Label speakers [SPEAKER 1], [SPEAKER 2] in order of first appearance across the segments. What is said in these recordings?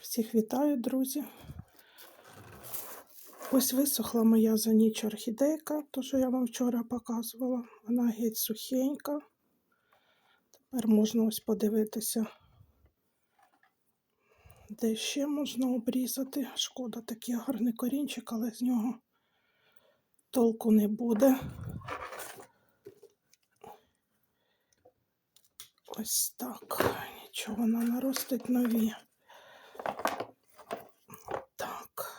[SPEAKER 1] Всіх вітаю, друзі. Ось висохла моя за ніч орхідейка, то, що я вам вчора показувала. Вона геть сухенька. Тепер можна ось подивитися, де ще можна обрізати. Шкода, такий гарний корінчик, але з нього толку не буде. Ось так. Нічого вона наростить нові. Так.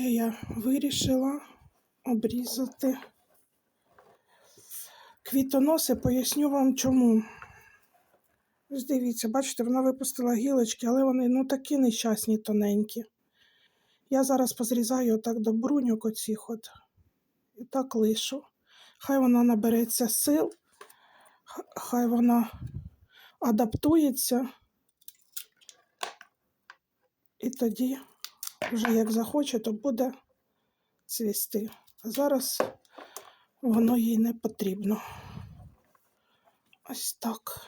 [SPEAKER 1] Ще я вирішила обрізати квітоноси. Поясню вам чому. Ось дивіться, бачите, вона випустила гілочки, але вони ну такі нещасні, тоненькі. Я зараз позрізаю отак до бруньок оцих от. І так лишу. Хай вона набереться сил, хай вона адаптується. І тоді, вже як захоче, то буде цвісти. А зараз воно їй не потрібно. Ось так.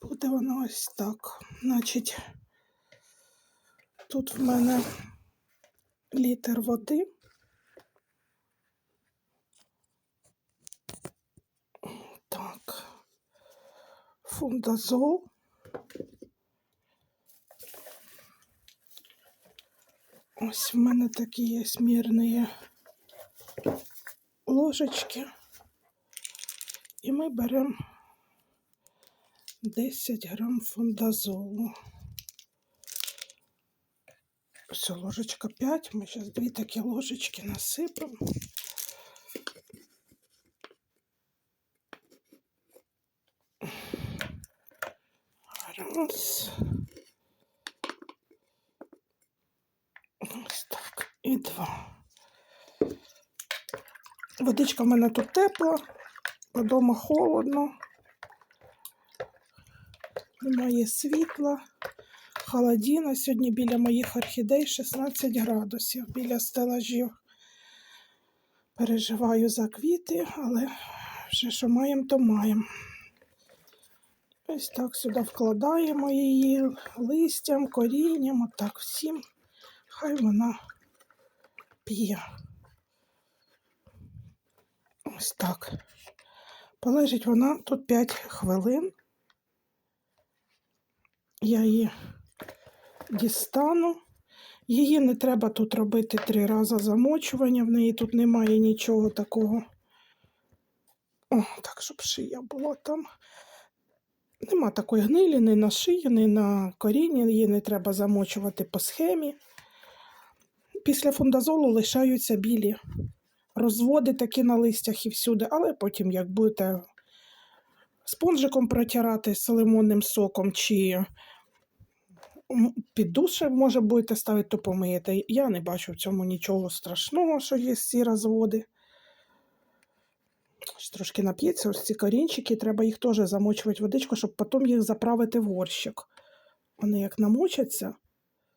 [SPEAKER 1] Буде воно ось так. Значить, тут в мене літр води. Так. Фундазол. Ось в мене такі є смірні ложечки. І ми беремо 10 грам фундазолу. Ось ложечка 5. Ми зараз дві такі ложечки насипемо. Раз. Ось так. І два. Водичка в мене тут тепла, вдома холодно. Немає світла. Холодіна. Сьогодні біля моїх орхідей 16 градусів біля стелажів. Переживаю за квіти, але вже що маємо, то маємо. Ось так сюди вкладаємо її листям, корінням, отак всім. Хай вона п'є. Ось так. Полежить вона тут 5 хвилин. Я її дістану. Її не треба тут робити три рази замочування, в неї тут немає нічого такого. О, так, щоб шия була там. Нема такої гнилі ні на шиї, ні на коріння, її не треба замочувати по схемі. Після фундазолу лишаються білі розводи такі на листях і всюди, але потім, як будете спонжиком протирати з лимонним соком чи під душем, може, будете ставити, то помиєте. Я не бачу в цьому нічого страшного, що є ці розводи. Трошки нап'ється, ось ці корінчики, треба їх теж замочувати водичку, щоб потім їх заправити в горщик. Вони як намочаться,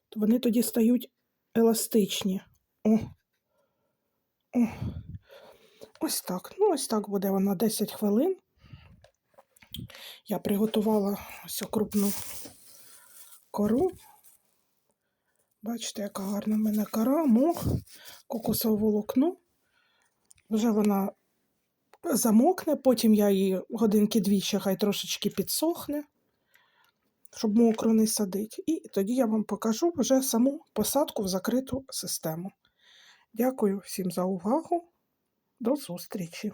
[SPEAKER 1] то вони тоді стають еластичні. О. О. Ось так. Ну, ось так буде вона 10 хвилин. Я приготувала ось крупну кору. Бачите, яка гарна в мене кора, мох, кокосове волокно. Вже вона замокне, потім я її годинки дві ще хай трошечки підсохне, щоб мокро не садить. І тоді я вам покажу вже саму посадку в закриту систему. Дякую всім за увагу. До зустрічі!